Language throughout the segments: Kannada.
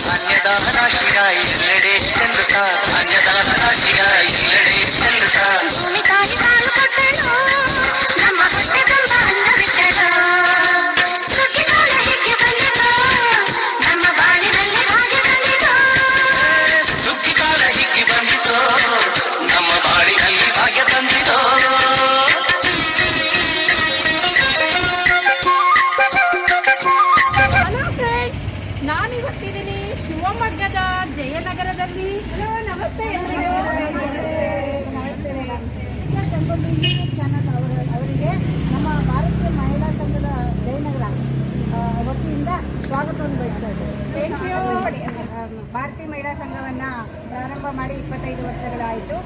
ಧಾನ್ಯದ ರಾಶಿಯ ಎಲ್ಲೆಡೆ ಚೆಲ್ಲುತ್ತ ಮಹಿಳಾ ಸಂಘವನ್ನು ಪ್ರಾರಂಭ ಮಾಡಿ ಇಪ್ಪತ್ತೈದು ವರ್ಷಗಳಾಯಿತು.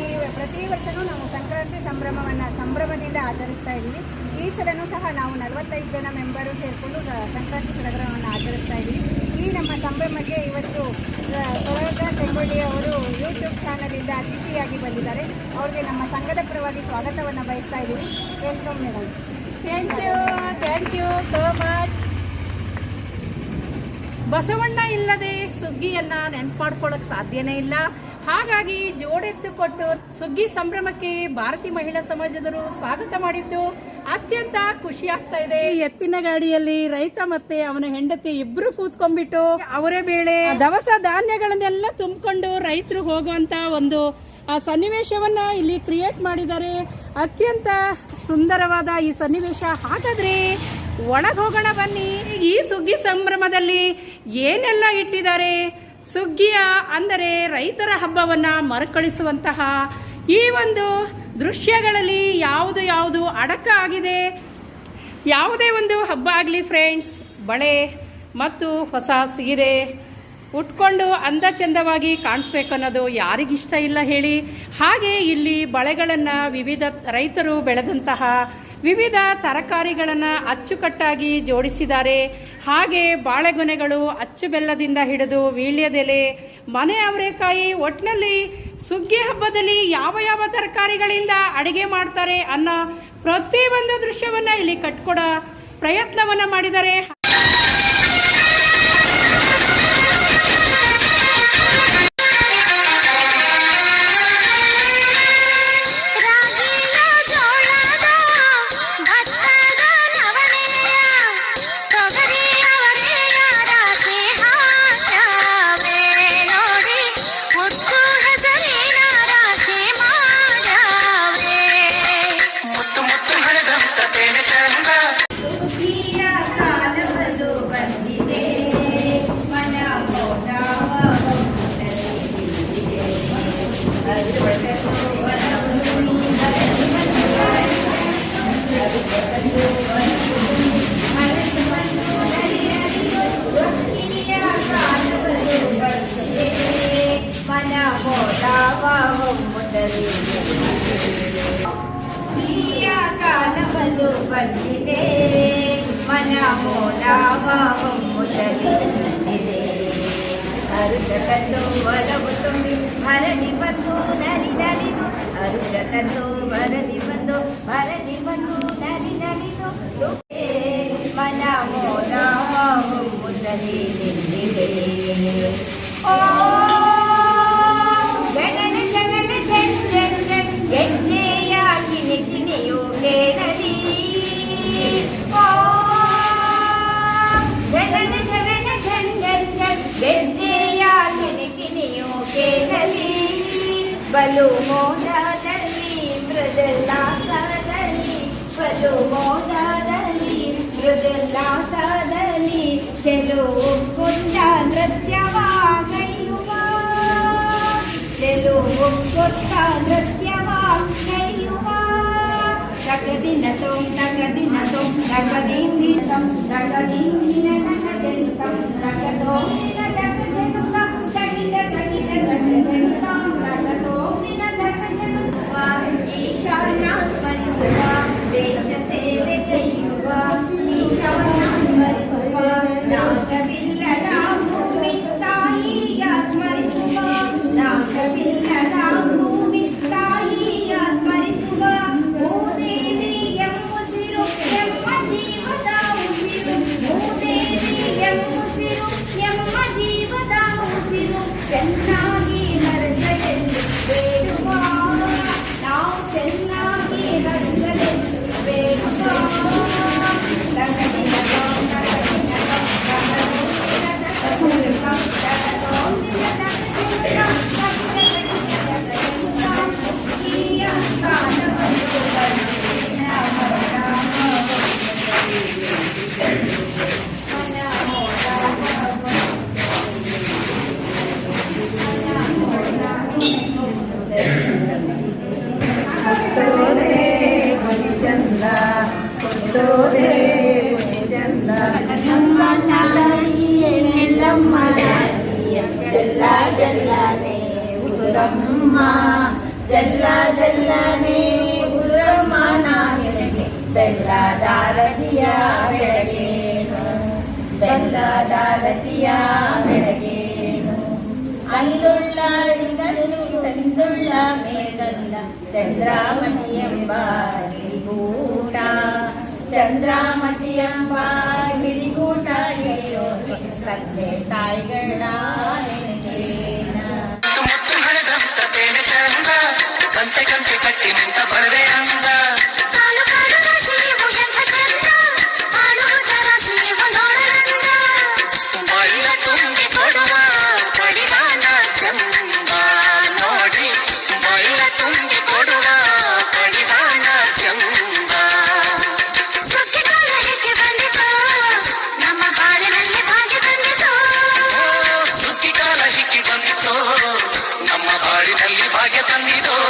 ಈ ಪ್ರತಿ ವರ್ಷವೂ ನಾವು ಸಂಕ್ರಾಂತಿ ಸಂಭ್ರಮವನ್ನು ಸಂಭ್ರಮದಿಂದ ಆಚರಿಸ್ತಾ ಇದ್ದೀವಿ. ಈ ಸಲನೂ ಸಹ ನಾವು ನಲವತ್ತೈದು ಜನ ಮೆಂಬರು ಸೇರಿಕೊಂಡು ಸಂಕ್ರಾಂತಿ ಸಡಗರವನ್ನು ಆಚರಿಸ್ತಾ ಇದ್ದೀವಿ. ಈ ನಮ್ಮ ಸಂಭ್ರಮಕ್ಕೆ ಇವತ್ತು ಸರೋಜ ಚೆಂಗೊಳ್ಳಿ ಅವರು ಯೂಟ್ಯೂಬ್ ಚಾನಲಿಂದ ಅತಿಥಿಯಾಗಿ ಬಂದಿದ್ದಾರೆ. ಅವ್ರಿಗೆ ನಮ್ಮ ಸಂಘದ ಪರವಾಗಿ ಸ್ವಾಗತವನ್ನು ಬಯಸ್ತಾ ಇದ್ದೀವಿ. Welcome madam thank you thank you so much Basavanna ಇಲ್ಲದೆ ಸುಗ್ಗಿಯನ್ನ ನೆನ್ಪು ಮಾಡ್ಕೊಳ್ಳೋಕೆ ಸಾಧ್ಯನೇ ಇಲ್ಲ. ಹಾಗಾಗಿ ಜೋಡೆತ್ತು ಕೊಟ್ಟು ಸುಗ್ಗಿ ಸಂಭ್ರಮಕ್ಕೆ ಭಾರತೀಯ ಮಹಿಳಾ ಸಮಾಜದವರು ಸ್ವಾಗತ ಮಾಡಿದ್ದು ಅತ್ಯಂತ ಖುಷಿ ಆಗ್ತಾ ಇದೆ. ಎತ್ತಿನ ಗಾಡಿಯಲ್ಲಿ ರೈತ ಮತ್ತೆ ಅವನ ಹೆಂಡತಿ ಇಬ್ರು ಕೂತ್ಕೊಂಡ್ಬಿಟ್ಟು ಅವರೇ ಬೇಳೆ ದವಸ ಧಾನ್ಯಗಳನ್ನೆಲ್ಲ ತುಂಬಿಕೊಂಡು ರೈತರು ಹೋಗುವಂತ ಒಂದು ಆ ಸನ್ನಿವೇಶವನ್ನ ಇಲ್ಲಿ ಕ್ರಿಯೇಟ್ ಮಾಡಿದ್ದಾರೆ. ಅತ್ಯಂತ ಸುಂದರವಾದ ಈ ಸನ್ನಿವೇಶ ಹಾಗಾದ್ರೆ ಒಣಗೋಗೋಣ ಹೋಗೋಣ ಬನ್ನಿ. ಈ ಸುಗ್ಗಿ ಸಂಭ್ರಮದಲ್ಲಿ ಏನೆಲ್ಲ ಇಟ್ಟಿದ್ದಾರೆ? ಸುಗ್ಗಿಯ, ಅಂದರೆ ರೈತರ ಹಬ್ಬವನ್ನ ಮರುಕಳಿಸುವಂತಹ ಈ ಒಂದು ದೃಶ್ಯಗಳಲ್ಲಿ ಯಾವುದು ಯಾವುದು ಅಡಕ ಆಗಿದೆ? ಯಾವುದೇ ಒಂದು ಹಬ್ಬ ಆಗಲಿ ಫ್ರೆಂಡ್ಸ್ ಬಳೆ ಮತ್ತು ಹೊಸ ಸೀರೆ ಉಟ್ಕೊಂಡು ಅಂದ ಚಂದವಾಗಿ ಕಾಣಿಸ್ಬೇಕನ್ನೋದು ಯಾರಿಗಿಷ್ಟ ಇಲ್ಲ ಹೇಳಿ. ಹಾಗೆ ಇಲ್ಲಿ ಬಳೆಗಳನ್ನು ವಿವಿಧ ರೈತರು ಬೆಳೆದಂತಹ ವಿವಿಧ ತರಕಾರಿಗಳನ್ನು ಅಚ್ಚುಕಟ್ಟಾಗಿ ಜೋಡಿಸಿದ್ದಾರೆ. ಹಾಗೆ ಬಾಳೆಗೊನೆಗಳು ಅಚ್ಚು ಬೆಲ್ಲದಿಂದ ಹಿಡಿದು ವೀಳ್ಯದೆಲೆ, ಮನೆ ಅವರೆಕಾಯಿ ಒಟ್ಟಿನಲ್ಲಿ ಸುಗ್ಗಿ ಹಬ್ಬದಲ್ಲಿ ಯಾವ ಯಾವ ತರಕಾರಿಗಳಿಂದ ಅಡುಗೆ ಮಾಡ್ತಾರೆ ಅನ್ನೋ ಪ್ರತಿಯೊಂದು ದೃಶ್ಯವನ್ನು ಇಲ್ಲಿ ಕಟ್ಕೊಡೋ ಪ್ರಯತ್ನವನ್ನು ಮಾಡಿದ್ದಾರೆ. కాలమదు బందిరే మన మోడాములే అరుటకతో వలవుతుంది భరణి బంధు నరి నలిను అరుటకతో భరణి బంధు భరణి బంధు నరి నలిను మన మోడాములే ಬಲು ಮೋದದಲ್ಲಿ ಮೃದುಲ್ಲಾಸದಲ್ಲಿ ಬಲು ಮೋದದಲ್ಲಿ ಮೃದುಲ್ಲಾಸದಲ್ಲಿ ಚೆಲುವು ಕುಂಡ ನೃತ್ಯವಾಗೈಯುವ ಚೆಲುವು ಕೊಟ್ಟ ನೃತ್ಯವ ಕೈಯುವ ತಗದಿನ ತೋಂ ತಗದಿನ ತೋಂ ತಗದಿಂದಿತಂ ತಗದಿಂದಿನ జల్ల జల్లనే గురమ్మ నా ನಿನಗೆ ಬೆಲ್ಲದಾರದಿಯ ಬೆಳಗೇನು ಬೆಲ್ಲದಾರದಿಯ ಬೆಳಗೇನು ಅಲ್ಲುಳ್ಳಾಡಿ ಚಂದುಳ್ಳ ಮೇಗಲ್ಲ ಚಂದ್ರಾಮತಿ ಎಂಬ ಹಿಡಿಗೂಟ. ಚಂದ್ರಾಮತಿ ಎಂಬ ಹಿಡಿಗೂಟ ಹಿಡಿಯೋ ತಂದೆ ತಾಯಿಗಳ ಚಂದ ಸಂತೆ ಕಂತೆ ಕಟ್ಟಿ ನಿಂತ ಬರದೆ ಅಂದ. ಬಾಳಿನಲ್ಲಿ ಭಾಗ್ಯ ತಂದಿದೋ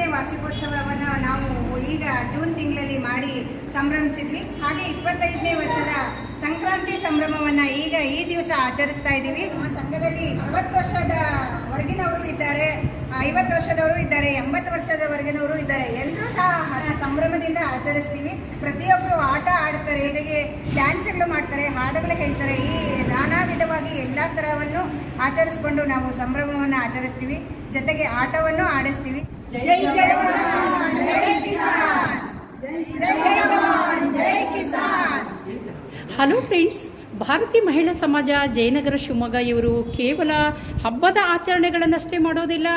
ಇಪ್ಪತ್ತೈದನೇ ವಾರ್ಷಿಕೋತ್ಸವವನ್ನು ನಾವು ಈಗ ಜೂನ್ ತಿಂಗಳಲ್ಲಿ ಮಾಡಿ ಸಂಭ್ರಮಿಸಿದ್ವಿ. ಹಾಗೆ ಇಪ್ಪತ್ತೈದನೇ ವರ್ಷದ ಸಂಕ್ರಾಂತಿ ಸಂಭ್ರಮವನ್ನು ಈಗ ಈ ದಿವಸ ಆಚರಿಸ್ತಾ ಇದ್ದೀವಿ. ನಮ್ಮ ಸಂಘದಲ್ಲಿ ಅರವತ್ತು ವರ್ಷದ ವರ್ಗಿನವರು ಇದ್ದಾರೆ. ಐವತ್ತು ವರ್ಷದವರು ಇದ್ದಾರೆ, ಎಂಬತ್ತು ವರ್ಷದವರೆಗಿನವರು ಇದ್ದಾರೆ. ಎಲ್ಲರೂ ಸಹ ಸಂಭ್ರಮದಿಂದ ಆಚರಿಸ್ತೀವಿ. ಪ್ರತಿಯೊಬ್ಬರು ಆಟ ಆಡ್ತಾರೆ ಜೊತೆಗೆ ಡ್ಯಾನ್ಸ್ಗಳು ಮಾಡ್ತಾರೆ, ಹಾಡುಗಳು ಹೇಳ್ತಾರೆ. ಈ ನಾನಾ ವಿಧವಾಗಿ ಎಲ್ಲ ಥರವನ್ನು ಆಚರಿಸ್ಕೊಂಡು ನಾವು ಸಂಭ್ರಮವನ್ನು ಆಚರಿಸ್ತೀವಿ. ಜೊತೆಗೆ ಆಟವನ್ನು ಆಡಿಸ್ತೀವಿ. ಜೈ ಜವಾನ್ ಜೈ ಕಿಸಾನ್, ಜೈ ಜವಾನ್ ಜೈ ಕಿಸಾನ್. ಹಲೋ ಫ್ರೆಂಡ್ಸ್ ಭಾರತೀಯ ಮಹಿಳಾ ಸಮಾಜ, ಜಯನಗರ ಶಿವಮೊಗ್ಗ, ಇವರು ಕೇವಲ ಹಬ್ಬದ ಆಚರಣೆಗಳನ್ನಷ್ಟೇ ಮಾಡೋದಿಲ್ಲ.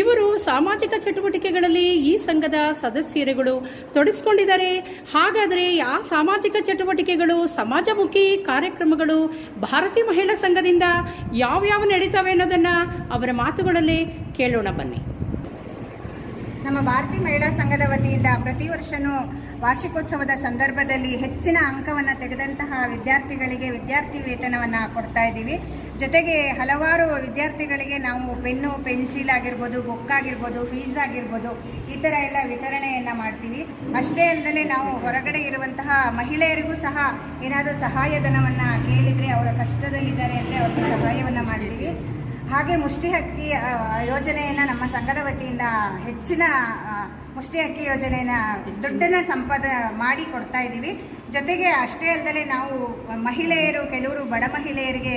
ಇವರು ಸಾಮಾಜಿಕ ಚಟುವಟಿಕೆಗಳಲ್ಲಿ ಈ ಸಂಘದ ಸದಸ್ಯರುಗಳು ತೊಡಗಿಸ್ಕೊಂಡಿದ್ದಾರೆ. ಹಾಗಾದರೆ ಆ ಸಾಮಾಜಿಕ ಚಟುವಟಿಕೆಗಳು, ಸಮಾಜಮುಖಿ ಕಾರ್ಯಕ್ರಮಗಳು ಭಾರತೀಯ ಮಹಿಳಾ ಸಂಘದಿಂದ ಯಾವ್ಯಾವ ನಡೀತಾವೆ ಅನ್ನೋದನ್ನು ಅವರ ಮಾತುಗಳಲ್ಲೇ ಕೇಳೋಣ ಬನ್ನಿ. ನಮ್ಮ ಭಾರತೀಯ ಮಹಿಳಾ ಸಂಘದ ವತಿಯಿಂದ ಪ್ರತಿ ವರ್ಷನೂ ವಾರ್ಷಿಕೋತ್ಸವದ ಸಂದರ್ಭದಲ್ಲಿ ಹೆಚ್ಚಿನ ಅಂಕವನ್ನು ತೆಗೆದಂತಹ ವಿದ್ಯಾರ್ಥಿಗಳಿಗೆ ವಿದ್ಯಾರ್ಥಿ ವೇತನವನ್ನು ಕೊಡ್ತಾ ಇದ್ದೀವಿ. ಜೊತೆಗೆ ಹಲವಾರು ವಿದ್ಯಾರ್ಥಿಗಳಿಗೆ ನಾವು ಪೆನ್ನು, ಪೆನ್ಸಿಲ್ ಆಗಿರ್ಬೋದು, ಬುಕ್ ಆಗಿರ್ಬೋದು, ಫೀಸ್ ಆಗಿರ್ಬೋದು ಈ ಥರ ಎಲ್ಲ ವಿತರಣೆಯನ್ನು ಮಾಡ್ತೀವಿ. ಅಷ್ಟೇ ಅಲ್ಲದೆ ನಾವು ಹೊರಗಡೆ ಇರುವಂತಹ ಮಹಿಳೆಯರಿಗೂ ಸಹ ಏನಾದರೂ ಸಹಾಯಧನವನ್ನು ಕೇಳಿದರೆ, ಅವರ ಕಷ್ಟದಲ್ಲಿದ್ದಾರೆ ಅಂದರೆ ಅವರಿಗೆ ಸಹಾಯವನ್ನು ಮಾಡ್ತೀವಿ. ಹಾಗೆ ಮುಷ್ಟಿ ಹಕ್ಕಿ ಯೋಜನೆಯನ್ನು ನಮ್ಮ ಸಂಘದ ವತಿಯಿಂದ ಹೆಚ್ಚಿನ ಮುಷ್ಟಿ ಹಕ್ಕಿ ಯೋಜನೆಯನ್ನು ದುಡ್ಡನ್ನು ಸಂಪಾದ ಮಾಡಿ ಕೊಡ್ತಾ ಇದ್ದೀವಿ ಜೊತೆಗೆ ಅಷ್ಟೇ ಅಲ್ಲದೆ ನಾವು ಮಹಿಳೆಯರು, ಕೆಲವರು ಬಡ ಮಹಿಳೆಯರಿಗೆ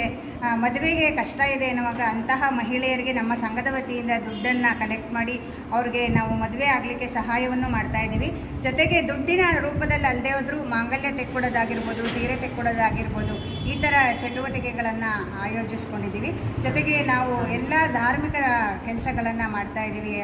ಮದುವೆಗೆ ಕಷ್ಟ ಇದೆ ಎನ್ನುವಾಗ ಅಂತಹ ಮಹಿಳೆಯರಿಗೆ ನಮ್ಮ ಸಂಘದ ವತಿಯಿಂದ ದುಡ್ಡನ್ನು ಕಲೆಕ್ಟ್ ಮಾಡಿ ಅವ್ರಿಗೆ ನಾವು ಮದುವೆ ಆಗಲಿಕ್ಕೆ ಸಹಾಯವನ್ನು ಮಾಡ್ತಾ ಇದ್ದೀವಿ. ಜೊತೆಗೆ ದುಡ್ಡಿನ ರೂಪದಲ್ಲಿ ಅಲ್ಲದೆ ಹೋದರೂ ಮಾಂಗಲ್ಯ ತೆಕ್ಕೊಡೋದಾಗಿರ್ಬೋದು ಸೀರೆ ತೆಕ್ಕೊಡೋದಾಗಿರ್ಬೋದು ಈ ಥರ ಚಟುವಟಿಕೆಗಳನ್ನು ಆಯೋಜಿಸ್ಕೊಂಡಿದ್ದೀವಿ. ಜೊತೆಗೆ ನಾವು ಎಲ್ಲ ಧಾರ್ಮಿಕ ಕೆಲಸಗಳನ್ನು ಮಾಡ್ತಾ ಇದ್ದೀವಿ.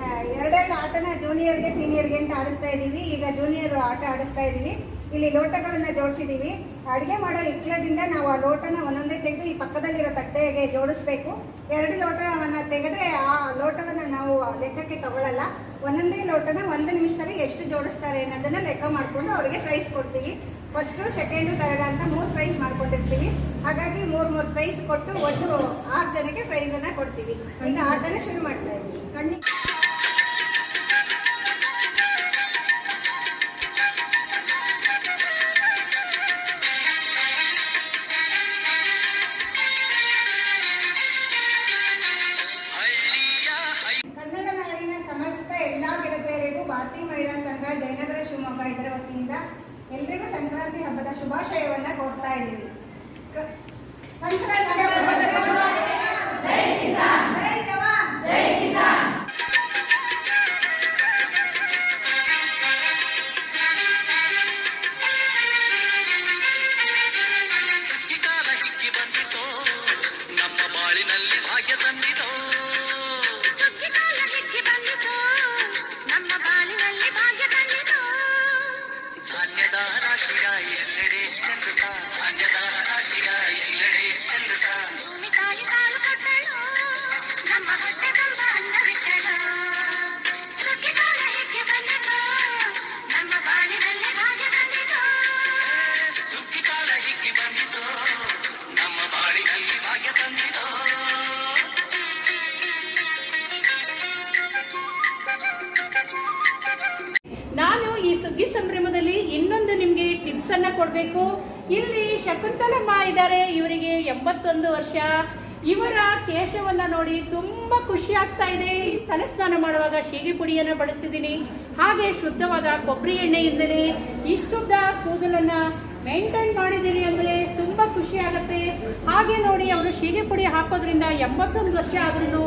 ಆ, ಎರಡೆರಡು ಆಟನ ಜೂನಿಯರ್ಗೆ ಸೀನಿಯರ್ಗೆ ಅಂತ ಆಡಿಸ್ತಾ ಇದ್ದೀವಿ. ಈಗ ಜೂನಿಯರ್ ಆಟ ಆಡಿಸ್ತಾ ಇದ್ದೀವಿ. ಇಲ್ಲಿ ಲೋಟಗಳನ್ನು ಜೋಡಿಸಿದ್ದೀವಿ ಅಡುಗೆ ಮಾಡೋ ಇಕ್ಲದಿಂದ ನಾವು ಆ ಲೋಟನ ಒಂದೊಂದೇ ತೆಗೆದು ಈ ಪಕ್ಕದಲ್ಲಿರೋ ತಟ್ಟೆಗೆ ಜೋಡಿಸ್ಬೇಕು. ಎರಡು ಲೋಟವನ್ನು ತೆಗೆದ್ರೆ ಆ ಲೋಟವನ್ನು ನಾವು ಲೆಕ್ಕಕ್ಕೆ ತಗೊಳ್ಳಲ್ಲ ಒಂದೊಂದೇ ಲೋಟನ ಒಂದು ನಿಮಿಷದಲ್ಲಿ ಎಷ್ಟು ಜೋಡಿಸ್ತಾರೆ ಅನ್ನೋದನ್ನ ಲೆಕ್ಕ ಮಾಡಿಕೊಂಡು ಅವರಿಗೆ ಪ್ರೈಸ್ ಕೊಡ್ತೀವಿ. ಫಸ್ಟು ಸೆಕೆಂಡು ಥರ್ಡ್ ಅಂತ ಮೂರು ಪ್ರೈಸ್ ಮಾಡ್ಕೊಂಡಿರ್ತೀವಿ. ಹಾಗಾಗಿ ಮೂರು ಮೂರು ಪ್ರೈಸ್ ಕೊಟ್ಟು ಒಟ್ಟು ಆರು ಜನಕ್ಕೆ ಪ್ರೈಸನ್ನು ಕೊಡ್ತೀವಿ. ಈಗ ಆಟನೇ ಶುರು ಮಾಡ್ತಾ ಇದ್ದೀವಿ. ಭಾರತೀಯ ಮಹಿಳಾ ಸಂಘ ಜಯನಗರ ಶಿವಮೊಗ್ಗ ಇದರ ವತಿಯಿಂದ ಎಲ್ರಿಗೂ ಸಂಕ್ರಾಂತಿ ಹಬ್ಬದ ಶುಭಾಶಯವನ್ನು ಕೋರ್ತಾ ಇದ್ದೀವಿ. ಸಂಕ್ರಾಂತಿ ಇಲ್ಲಿ ಶಕುಂತಲಮ್ಮ ಇದ್ದಾರೆ ಇವರಿಗೆ ಎಂಬತ್ತೊಂದು ವರ್ಷ. ಇವರ ಕೇಶವನ್ನ ನೋಡಿ ತುಂಬಾ ಖುಷಿ ಆಗ್ತಾ ಇದೆ. ತಲೆ ಸ್ನಾನ ಮಾಡುವಾಗ ಶೀಗಿ ಪುಡಿಯನ್ನು ಬಳಸಿದ್ದೀನಿ. ಹಾಗೆ ಶುದ್ಧವಾದ ಕೊಬ್ಬರಿ ಎಣ್ಣೆಯಿಂದಲೇ ಇಷ್ಟುದ್ದ ಕೂದಲನ್ನ ಮೇಂಟೈನ್ ಮಾಡಿದ್ದೀನಿ ಅಂದ್ರೆ ತುಂಬಾ ಖುಷಿ ಆಗುತ್ತೆ. ಹಾಗೆ ನೋಡಿ ಅವರು ಶೀಗೆ ಪುಡಿ ಹಾಕೋದ್ರಿಂದ ಎಂಬತ್ತೊಂದು ವರ್ಷ ಆದ್ರೂ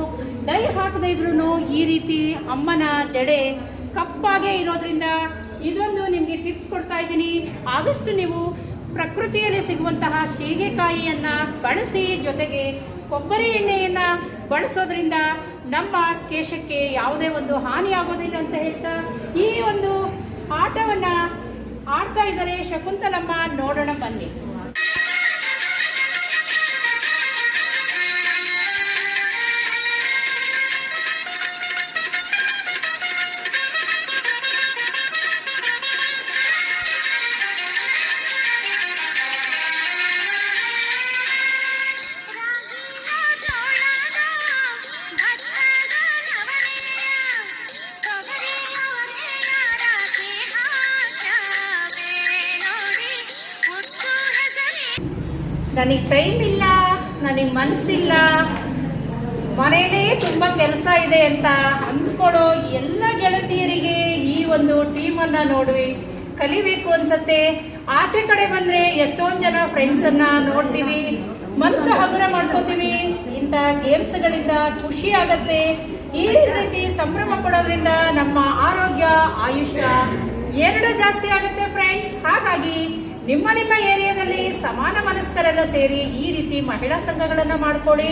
ಡೈ ಹಾಕದೇ ಇದ್ರೂ ಈ ರೀತಿ ಅಮ್ಮನ ಜಡೆ ಕಪ್ಪಾಗೆ ಇರೋದ್ರಿಂದ ಇದೊಂದು ನಿಮಗೆ ಟಿಪ್ಸ್ ಕೊಡ್ತಾ ಇದ್ದೀನಿ. ಆದಷ್ಟು ನೀವು ಪ್ರಕೃತಿಯಲ್ಲಿ ಸಿಗುವಂತಹ ಶೀಗೆಕಾಯಿಯನ್ನ ಬಳಸಿ ಜೊತೆಗೆ ಕೊಬ್ಬರಿ ಎಣ್ಣೆಯನ್ನ ಬಳಸೋದ್ರಿಂದ ನಮ್ಮ ಕೇಶಕ್ಕೆ ಯಾವುದೇ ಒಂದು ಹಾನಿ ಆಗೋದಿಲ್ಲ ಅಂತ ಹೇಳ್ತಾ ಈ ಒಂದು ಆಟವನ್ನ ಆಡ್ತಾ ಇದ್ದಾರೆ ಶಕುಂತಲಮ್ಮ. ನೋಡೋಣ ಬನ್ನಿ. ನನಗೆ ಟೈಮ್ ಇಲ್ಲ, ನನಗೆ ಮನಸ್ಸಿಲ್ಲ ಮನೆಯಲ್ಲೇ ತುಂಬ ಕೆಲಸ ಇದೆ ಅಂತ ಅಂದ್ಕೊಳ್ಳೋ ಎಲ್ಲ ಗೆಳತಿಯರಿಗೆ ಈ ಒಂದು ಟೀಮನ್ನು ನೋಡಿ ಕಲಿಬೇಕು ಅನ್ಸತ್ತೆ. ಆಚೆ ಕಡೆ ಬಂದರೆ ಎಷ್ಟೊಂದು ಜನ ಫ್ರೆಂಡ್ಸನ್ನು ನೋಡ್ತೀವಿ. ಮನಸ್ಸು ಹಗುರ ಮಾಡ್ಕೋತೀವಿ. ಇಂಥ ಗೇಮ್ಸ್ಗಳಿಂದ ಖುಷಿ ಆಗತ್ತೆ. ಈ ರೀತಿ ಸಂಭ್ರಮ ಪಡೋದ್ರಿಂದ ನಮ್ಮ ಆರೋಗ್ಯ, ಆಯುಷ್ಯ ಎರಡು ಜಾಸ್ತಿ ಆಗುತ್ತೆ ಫ್ರೆಂಡ್ಸ್ ಹಾಗಾಗಿ ನಿಮ್ಮ ನಿಮ್ಮ ಏರಿಯಾದಲ್ಲಿ ಸಮಾನ ಮನಸ್ಕರೆಲ್ಲ ಸೇರಿ ಈ ರೀತಿ ಮಹಿಳಾ ಸಂಘಗಳನ್ನ ಮಾಡ್ಕೊಳ್ಳಿ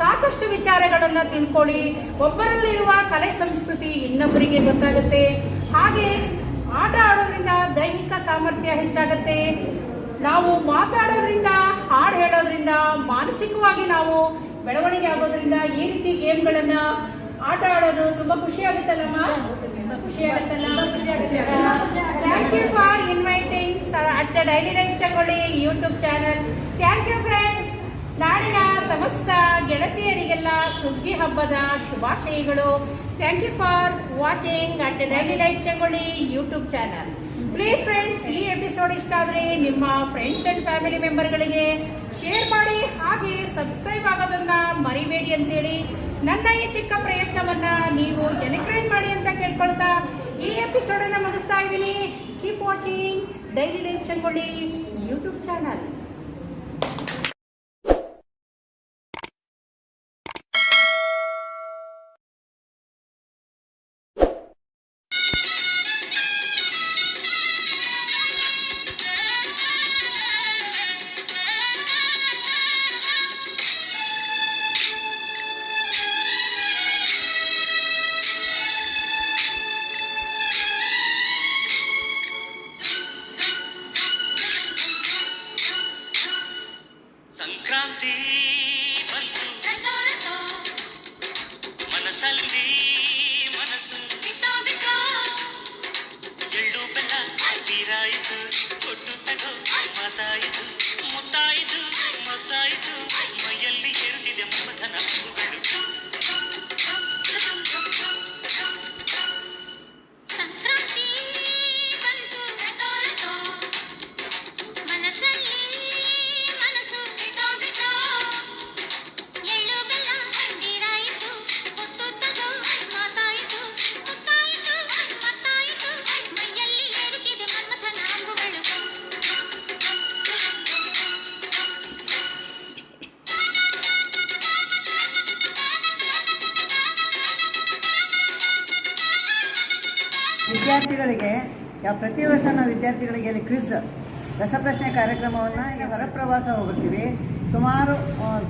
ಸಾಕಷ್ಟು ವಿಚಾರಗಳನ್ನ ತಿಳ್ಕೊಳ್ಳಿ. ಒಬ್ಬರಲ್ಲಿರುವ ಕಲೆ ಸಂಸ್ಕೃತಿ ಇನ್ನೊಬ್ಬರಿಗೆ ಗೊತ್ತಾಗುತ್ತೆ. ಹಾಗೆ ಆಟ ಆಡೋದ್ರಿಂದ ದೈಹಿಕ ಸಾಮರ್ಥ್ಯ ಹೆಚ್ಚಾಗುತ್ತೆ. ನಾವು ಮಾತಾಡೋದ್ರಿಂದ ಹಾಡು ಹೇಳೋದ್ರಿಂದ ಮಾನಸಿಕವಾಗಿ ನಾವು ಬೆಳವಣಿಗೆ ಆಗೋದ್ರಿಂದ ಈ ರೀತಿ ಗೇಮ್ಗಳನ್ನ ಆಟ ಆಡೋದು ತುಂಬಾ ಖುಷಿ ಆಗುತ್ತಲ್ಲಮ್ಮ? ಖುಷಿ ಆಗುತ್ತಲ್ಲ? Thank you for inviting daily life Changolli YouTube channel. Thank you friends. ನಾಡಿನ ಸಮಸ್ತ ಗೆಳತಿಯರಿಗೆಲ್ಲ ಸುಗ್ಗಿ ಹಬ್ಬದ ಶುಭಾಶಯಗಳು. Thank you for watching at daily life Changolli YouTube channel. Please friends, ಈ ಎಪಿಸೋಡ್ ಇಷ್ಟ ಆದರೆ ನಿಮ್ಮ ಫ್ರೆಂಡ್ಸ್ ಅಂಡ್ ಫ್ಯಾಮಿಲಿ ಮೆಂಬರ್ಗಳಿಗೆ ಶೇರ್ ಮಾಡಿ, ಹಾಗೆ ಸಬ್ಸ್ಕ್ರೈಬ್ ಆಗೋದನ್ನು ಮರಿಬೇಡಿ ಅಂತೇಳಿ ನನ್ನ ಈ ಚಿಕ್ಕ ಪ್ರಯತ್ನವನ್ನು ನೀವು ಎನ್ಕರೇಜ್ ಮಾಡಿ ಅಂತ ಕೇಳ್ಕೊಳ್ತಾ ಈ ಎಪಿಸೋಡನ್ನು ಮುಗಿಸ್ತಾ ಇದ್ದೀನಿ. Keep watching daily life Changolli YouTube channel ಮನಸ್ಸಲ್ಲಿ ಮನಸ್ಸು ಯಾವ ಪ್ರತಿ ವರ್ಷ ನಾವು ವಿದ್ಯಾರ್ಥಿಗಳಿಗೆ ಅಲ್ಲಿ ಕ್ವಿಜ್, ರಸಪ್ರಶ್ನೆ ಕಾರ್ಯಕ್ರಮವನ್ನು ಈಗ ಹೊರಪ್ರವಾಸ ಹೋಗ್ತೀವಿ ಸುಮಾರು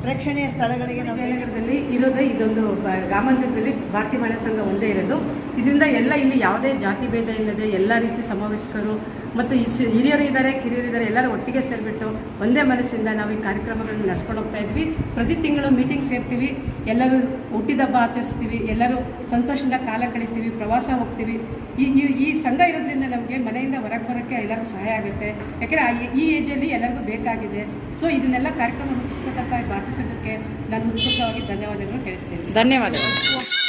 ಪ್ರೇಕ್ಷಣೀಯ ಸ್ಥಳಗಳಿಗೆ ನಮ್ಮ ನಗರದಲ್ಲಿ ಇರೋದೇ ಇದೊಂದು ಗ್ರಾಮಾಂತರದಲ್ಲಿ ಭಾರತೀಯ ಮಹಿಳಾ ಸಂಘ ಒಂದೇ ಇರೋದು. ಇದರಿಂದ ಎಲ್ಲ ಇಲ್ಲಿ ಯಾವುದೇ ಜಾತಿ ಭೇದ ಇಲ್ಲದೆ ಎಲ್ಲ ರೀತಿ ಸಮಾವೇಶಕರು ಮತ್ತು ಹಿರಿಯರು ಇದ್ದಾರೆ, ಕಿರಿಯರು ಇದ್ದಾರೆ, ಎಲ್ಲರೂ ಒಟ್ಟಿಗೆ ಸೇರಿಬಿಟ್ಟು ಒಂದೇ ಮನಸ್ಸಿಂದ ನಾವು ಈ ಕಾರ್ಯಕ್ರಮಗಳನ್ನು ನಡೆಸ್ಕೊಂಡು ಹೋಗ್ತಾ ಇದ್ವಿ. ಪ್ರತಿ ತಿಂಗಳು ಮೀಟಿಂಗ್ ಸೇರ್ತೀವಿ. ಎಲ್ಲರೂ ಹುಟ್ಟಿದಬ್ಬ ಆಚರಿಸ್ತೀವಿ. ಎಲ್ಲರೂ ಸಂತೋಷದಿಂದ ಕಾಲ ಕಳಿತೀವಿ, ಪ್ರವಾಸ ಹೋಗ್ತೀವಿ. ಈ ಈ- ಸಂಘ ಇರೋದ್ರಿಂದ ನಮಗೆ ಮನೆಯಿಂದ ಹೊರಗೆ ಬರೋಕ್ಕೆ ಎಲ್ಲರಿಗೂ ಸಹಾಯ ಆಗುತ್ತೆ. ಯಾಕೆಂದರೆ ಈ ಏಜಲ್ಲಿ ಎಲ್ಲರಿಗೂ ಬೇಕಾಗಿದೆ. ಸೊ ಇದನ್ನೆಲ್ಲ ಕಾರ್ಯಕ್ರಮ ರೂಪಿಸ್ಕೊಟ್ಟಂಥ ಸಂಘಕ್ಕೆ ನಾನು ಉತ್ಸುಕವಾಗಿ ಧನ್ಯವಾದಗಳು ಕೇಳ್ತೀನಿ ಧನ್ಯವಾದಗಳು.